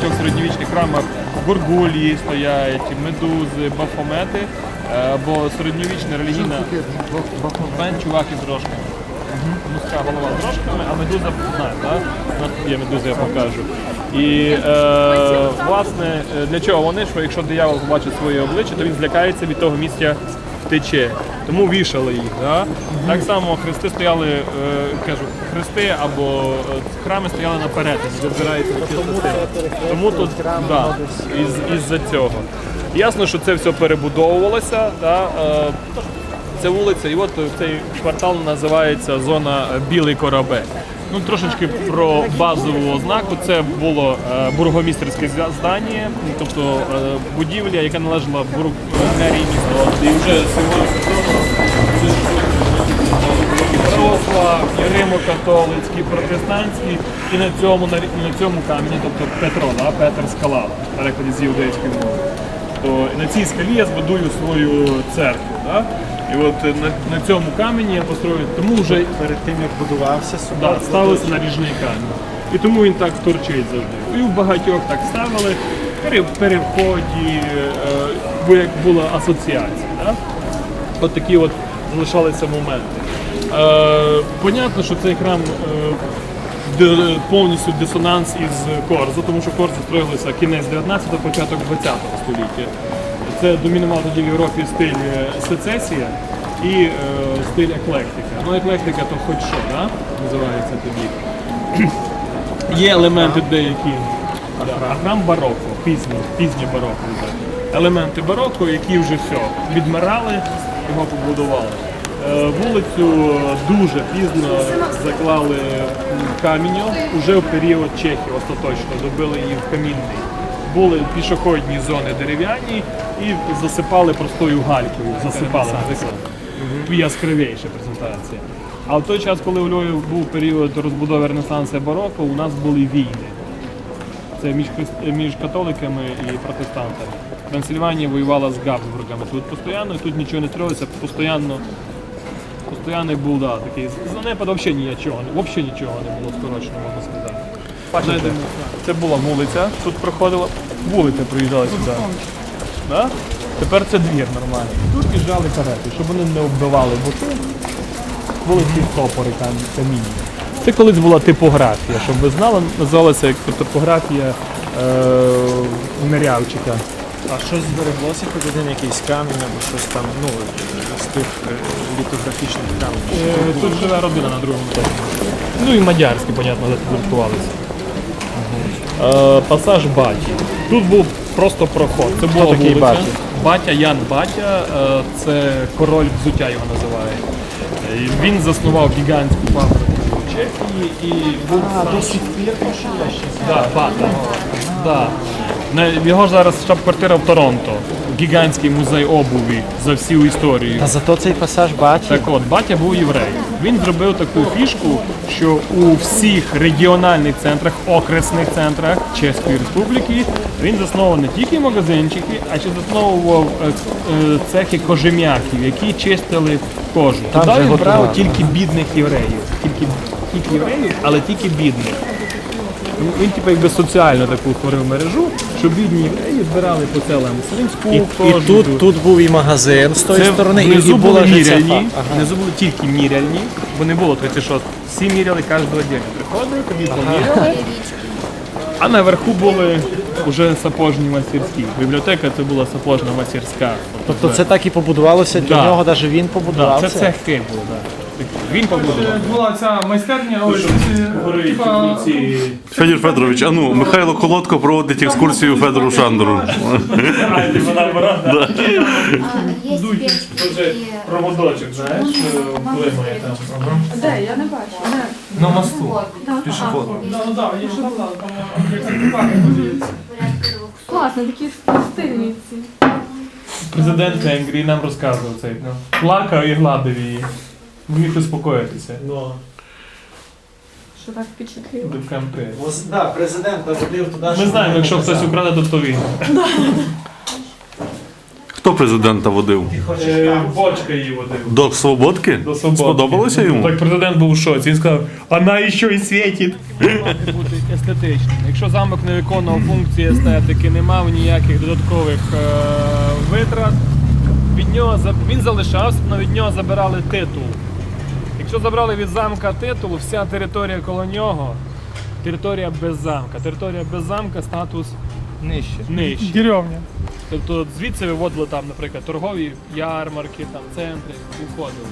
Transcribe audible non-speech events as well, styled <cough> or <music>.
середньовічних храмах горгулії стоять, медузи, бафомети, е, бо середньовічна релігійна Бен чувак із рожками. Муска голова з рожками, а медуза знає, так? На- Є медуза, я покажу. І е, власне е, для чого вони? Що якщо диявол побачить своє обличчя, то він злякається від того місця втече. Тому вішали їх. Да? Так само хрести стояли, е, кажу, хрести або е, храми стояли на перетині, де збирається такі частини. Тому тут да, із, із-за цього. Ясно, що це все перебудовувалося. Да? Е, це вулиця, і от цей квартал називається зона Білий корабель. Ну, трошечки про базову ознаку. Це було е, бургомістерське здання, тобто е, будівля, яка належала бург мерії міста. І вже сьогодні православ, римо-католицький, протестантський, і на цьому на, на цьому камені, тобто Петро, да, Петр скала, в перекладі з євдейської мови. То на цій скалі я збудую свою церкву. Да? І от е, на, на цьому камені я построю, тому вже Перед тим як будувався собор. да, ставився наріжний камінь. І тому він так торчить завжди. І в багатьох так ставили. При переході, е, бо як була асоціація. Да? От такі от залишалися моменти. Е, понятно, що цей храм е, повністю дисонанс із Корзо, тому що Корзо строїлися кінець 19-го, початок 20-го століття. Це домінував тоді в Європі стиль е, сецесія і е, стиль еклектика. Ну, еклектика то хоч що, да? називається тоді. <clears throat> Є елементи деякі. Да, А храм бароко, пізнє, пізнє бароко. вже. Елементи бароко, які вже все, відмирали, його побудували. Е, Вулицю дуже пізно заклали камінням, уже в період Чехії остаточно добили її в камінний. Були пішохідні зони дерев'яні і засипали простою галькою. Засипали наприклад. Яскравіша презентація. А в той час, коли у Львові був період розбудови Ренесансу і бароко, у нас були війни. Це між, між католиками і протестантами. Трансильванія воювала з Габсбургами. Тут постійно, і тут нічого не строїлося, постійно, постійно був да, такий занепад, взагалі нічого, взагалі нічого не було скорочено, можна сказати. Це була вулиця, тут проходила, вулиця проїжджала сюди. Да? Тепер це двір нормальний. Тут біжали карети, щоб вони не вбивали боки. Були ці стопори там каміння. Це колись була типографія, щоб ви знали, називалася як типографія е, Мирявчика. А щось збереглося, хоч один якийсь камінь або щось там, ну, з тих е, літографічних каменів. Е, Тут живе родина на другому етажі. Ну і мадярські, понятно, згуртувалися. Е, Пасаж Баті. Тут був просто проход. Це була такий вулиця. Батя? Батя Ян Батя, е, це король взуття його називають. Е, Він заснував гігантську фабрику в Чехії і був сам-. Да, Бата. Да. Його ж зараз штаб-квартира в Торонто. Гігантський музей обуві за всю історію. А зато цей пасаж баті. Так от, батя був єврей. Він зробив таку фішку, що у всіх регіональних центрах, окресних центрах Чеської Республіки він засновував не тільки магазинчики, а ще засновував е, е, цехи кожем'яків, які чистили кожу. Там Туди він брав тільки бідних євреїв. Тільки, тільки євреїв, але тільки бідних. Він, Він типу, якби соціально таку створив мережу, що бідні євреї збирали по селам Слинську, І, і тут, тут був і магазин з тої це сторони, і, і внизу була були міряльні, Ага. внизу були тільки міряльні, бо не було 36. Всі міряли кожного дня. Приходили, тобі поміряли, а наверху були вже сапожні мастерські. Бібліотека це була сапожна мастерська. Тобто це так і побудувалося для Да. нього, навіть він да, побудував це це. цехи були, да. Він побудував. була ця майстерня, ось типа, ці Федір Федорович, а ну, Михайло Колодко проводить екскурсію Федору Шандору. <laughs> проводочок, знаєш, вплимає там. Де? Я не бачу. На мосту. Пішохід. да, ну да, є ще була, там. Класно, такі стильні ці. Президент Венгрії нам розказував цей. ну, Плакав і гладив її. Міг успокоїтися. Що так впечатлило. До кампи. Да, президент наводив туди. Ми знаємо, якщо хтось украде, то то він. Хто президента водив? Е, Бочка її водив. До Свободки? До свободи. Сподобалося йому? Так президент був у шоці. Він сказав, вона ще й світить. Має бути естетичним. Якщо замок не виконував функції естетики, не мав ніяких додаткових е, витрат, від нього за- він залишався, але від нього забирали титул. Якщо забрали від замка титул, вся територія коло нього територія без замка. Територія без замка статус Нижче. нижче. Деревня. Тобто звідси виводили там, наприклад, торгові ярмарки, там центри, уходили.